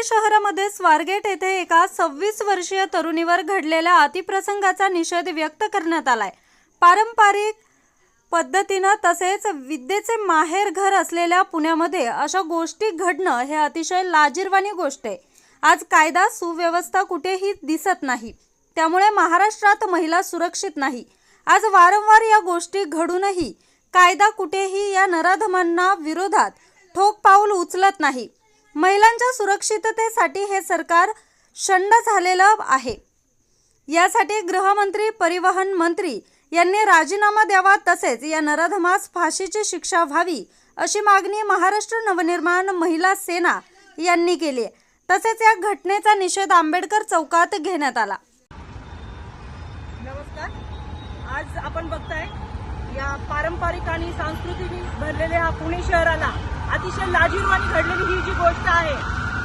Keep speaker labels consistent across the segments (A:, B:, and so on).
A: पुणे शहरामध्ये स्वारगेट येथे एका सव्वीस वर्षीय तरुणीवर घडलेल्या अतिप्रसंगाचा निषेध व्यक्त करण्यात आलाय. पारंपरिक पद्धतीनं तसेच विद्येचे माहेर घर असलेल्या पुण्यामध्ये अशा गोष्टी घडणं हे अतिशय लाजीरवाणी गोष्ट आहे. आज कायदा सुव्यवस्था कुठेही दिसत नाही. त्यामुळे महाराष्ट्रात महिला सुरक्षित नाही. आज वारंवार या गोष्टी घडूनही कायदा कुठेही या नराधमांना विरोधात ठोक पाऊल उचलत नाही. महिलांच्या सुरक्षिततेसाठी हे सरकार शंड झालेलं आहे. यासाठी गृहमंत्री परिवहन मंत्री यांनी राजीनामा द्यावा तसेच या नराधमास फाशीची शिक्षा व्हावी अशी मागणी महाराष्ट्र नवनिर्माण महिला सेना यांनी केली आहे. तसेच या घटनेचा निषेध आंबेडकर चौकात घेण्यात आला.
B: नमस्कार. आज आपण बघताय या पारंपरिक आणि सांस्कृतिक भरलेल्या हा पुणे शहराला अतिशय लाजीरवाणी घडलेली ही जी गोष्ट आहे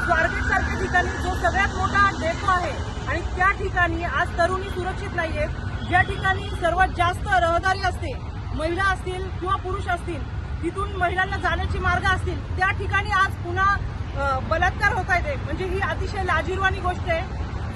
B: स्वारगेट सारख्या ठिकाणी जो सगळ्यात मोठा डेपो आहे आणि त्या ठिकाणी आज तरुणी सुरक्षित नाहीये. ज्या ठिकाणी सर्वात जास्त रहदारी असते महिला असतील किंवा पुरुष असतील तिथून महिलांना जाण्याचे मार्ग असतील त्या ठिकाणी आज पुन्हा बलात्कार होत आहेत. म्हणजे ही अतिशय लाजीरवाणी गोष्ट आहे.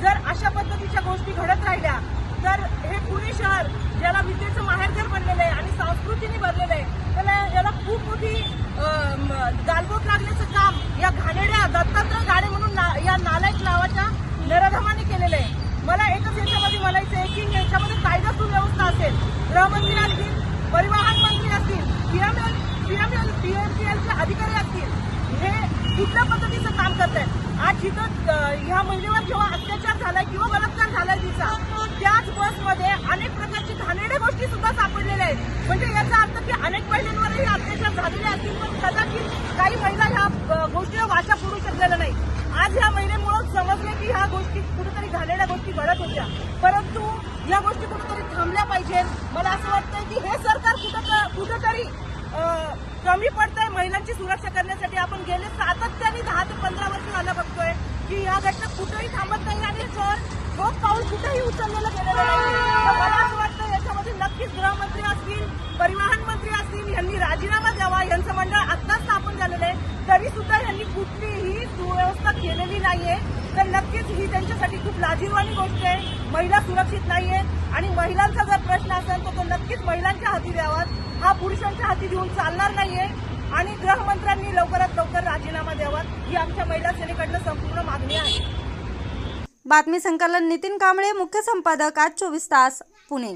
B: जर अशा पद्धतीच्या गोष्टी घडत राहिल्या तर हे पुणे शहर ज्याला विद्येचं माहेरघर बनलेलं आहे आणि संस्कृतीने भरलेलं आहे त्याला याला खूप मोठी अं, म, गालबोट लागण्याचं काम या घाणेड्या दत्तात्रय गाणे म्हणून ना, या नालायक नावाच्या नराधमाने केलेलं आहे मला एकच याच्यामध्ये म्हणायचं आहे की याच्यामध्ये कायदा सुव्यवस्था असेल गृहमंत्री असतील परिवहन मंत्री असतील पीएमएल पीएमएल पीएमसीएलचे अधिकारी असतील हे कुठल्या पद्धतीचं काम करत आहेत आज जिथं ह्या महिलेवर जेव्हा अत्याचार झालाय किंवा बलात्कार झालाय तिचा त्याच बसमध्ये अनेक प्रकारची घाणेरड्या गोष्टी सुद्धा सापडलेल्या आहेत. म्हणजे याचा अर्थ की अनेक महिलांवरही अत्याचार झालेले असतील पण कदाचित काही महिला ह्या गोष्टीला वाचा करू शकलेल्या नाही आज ह्या महिलेमुळं समजले की ह्या गोष्टी कुठेतरी घाणेरड्या गोष्टी घडत होत्या. परंतु या गोष्टी कुठेतरी थांबल्या पाहिजेत. मला असं वाटतंय की हे सरकार कुठं कुठेतरी कमी पडतंय महिलांची सुरक्षा करण्यासाठी. आपण गेले सातत्याने दहा ते पंधरा वर्ष झालं बघतोय की या घटना कुठेही थांबत नाही आणि याच्यावर ठोक पाऊल कुठेही उचललेलं गेलेलं नाही. मला असं वाटतं याच्यामध्ये नक्कीच गृहमंत्री असतील परिवहन मंत्री असतील यांनी राजीनामा द्यावा. यांचं मंडळ आत्ताच स्थापन झालेलं आहे. तरी सुद्धा यांनी कुठलीही सुव्यवस्था केलेली नाहीये. तर नक्कीच ही त्यांच्यासाठी खूप लाजीरवाणी गोष्ट आहे. महिला सुरक्षित नाहीये आणि महिलांचा जर प्रश्न असेल तर तो नक्कीच महिलांच्या हाती द्यावा. हा पुरुषांच्या हाती देऊन चालणार नाहीये. आणि गृहमंत्र्यांनी लवकरात लवकर राजीनामा द्यावा. ही आमच्या महिला सेनेकडनं संपूर्ण मागणी आहे.
A: बातमी संकलन नितीन कांबळे मुख्य संपादक आज चोवीस तास पुणे.